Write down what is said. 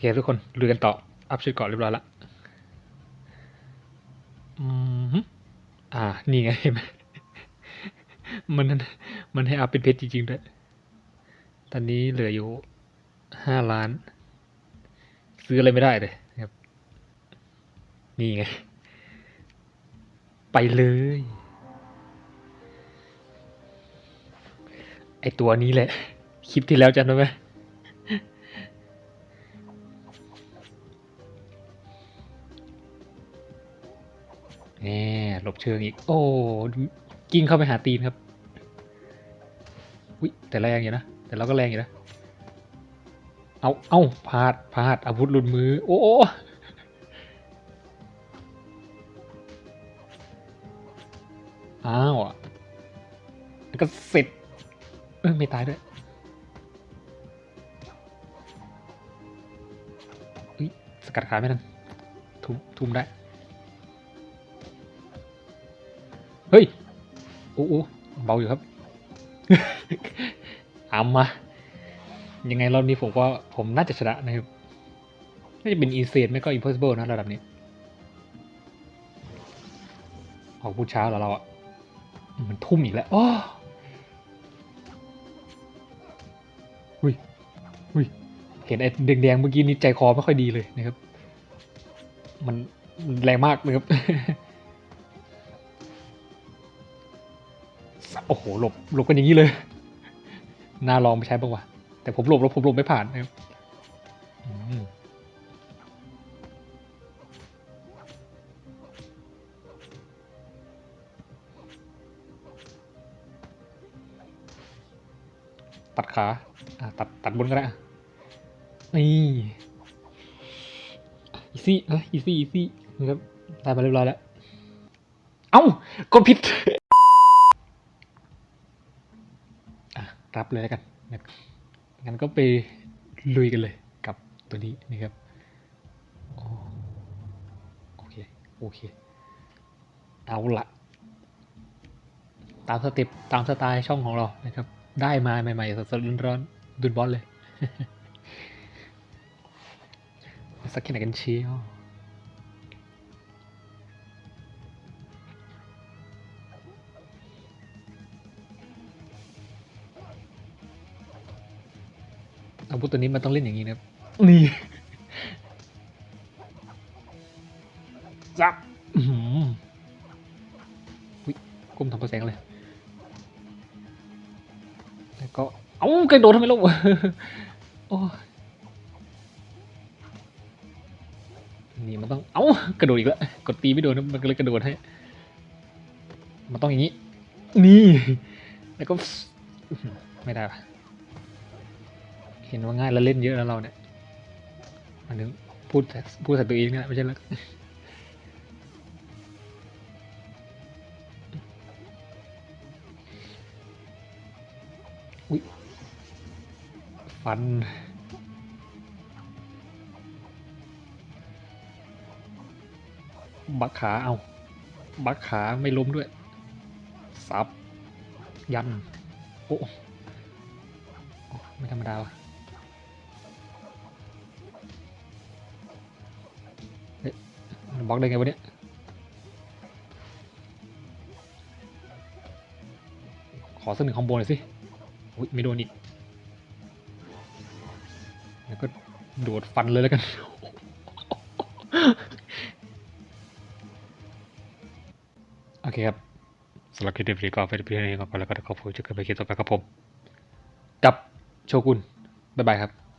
เคทุกคนลุยกันต่อ อัพชุดเกาะเรียบร้อยละอืมอ่า นี่ไงเห็นไหมมันมันให้อัพเป็นเพชรจริงๆด้วย ตอนนี้เหลืออยู่ห้าล้าน ซื้ออะไรไม่ได้เลยนะครับ นี่ไง ไปเลย ไอตัวนี้แหละ คลิปที่แล้วจำได้ไหม แหมหลบเชิงอีก โอ้กิ้งเข้าไปหาตีนครับวิแต่แรงอยู่นะ แต่เราก็แรงอยู่นะ เอาเอาพลาดพลาดอาวุธหลุดมือ โอ้โอ้าวอะแล้วก็เสร็จเออไม่ตายด้วยอุ๊ยสกัดขาไม่ทันทุ่มทุ่มได้ เฮ้ยโอ้โอ้เบาอยู่ครับเอามา ยังไงรอบนี้ผมว่าผมน่าจะชนะนะครับ น่าจะเป็นอีเซนไม่ก็ impossible นะระดับนี้ออกพูดช้าแล้วเราอะมันทุ่มอีกแล้วอ้ออุ้ยอุ้ยเห็นไอ้แดงๆเมื่อกี้นี้ใจคอไม่ค่อยดีเลยนะครับ มันมันแรงมากนะครับ โอ้โหหลบหลบกันอย่างนี้เลย น่าลองไปใช้บ้างวะแต่ผมหลบแล้วผมหลบไม่ผ่านนะครับตัดขาตัดตัดบนก็ได้นี่อีซี่เอออีซี่อีซี่นะครับได้มาเรียบร้อยแล้ว เอ้ากดผิด อะ รับเลยแล้วกันนะงั้นก็ไปลุยกันเลยกับตัวนี้นะครับโอเค โอเค เอาละตามสเต็ปตามสไตล์ช่องของเรานะครับ ได้มาใหม่ๆสดๆร้อนๆดุนบอลเลย สักแค่ไหนกันเชี อาวุธตัวนี้มันต้องเล่นอย่างนี้นะครับนี่จับอื้อหือวิก้มทำกระแสงเลยแล้วก็เอ้ากระโดดทำไมล่ะโอ้ยนี่มันต้องเอ้ากระโดดอีกแล้วกดตีไม่โดนนะมันก็เลยกระโดดให้มันต้องอย่างนี้ นี่ แล้วก็อื้อหือไม่ได้ปะ เห็นว่าง่ายแล้วเล่นเยอะแล้วเราเนี่ยมันนึงพูดแต่พูดแต่ตัวเองนี่ยไม่ใช่แล้วอุ้ยฟันบักขาเอา บักขาไม่ล้มด้วย ซับ ยัน โอ้โอ้ไม่ธรรมดาว่ะ บล็อกได้ไงวะเนี่ยขอสักหนึ่งคอมโบหน่อยสิอุ้ยไม่โดนอีกแล้วก็โดดฟันเลยแล้วกัน โอเคครับสำหรับคลิปนี้ก็เป็นเพียงเท่านี้ก่อนแล้วก็ขอบคุณที่เข้าไปคลิปต่อไปครับผม กับโชกุน บ๊ายบายครับ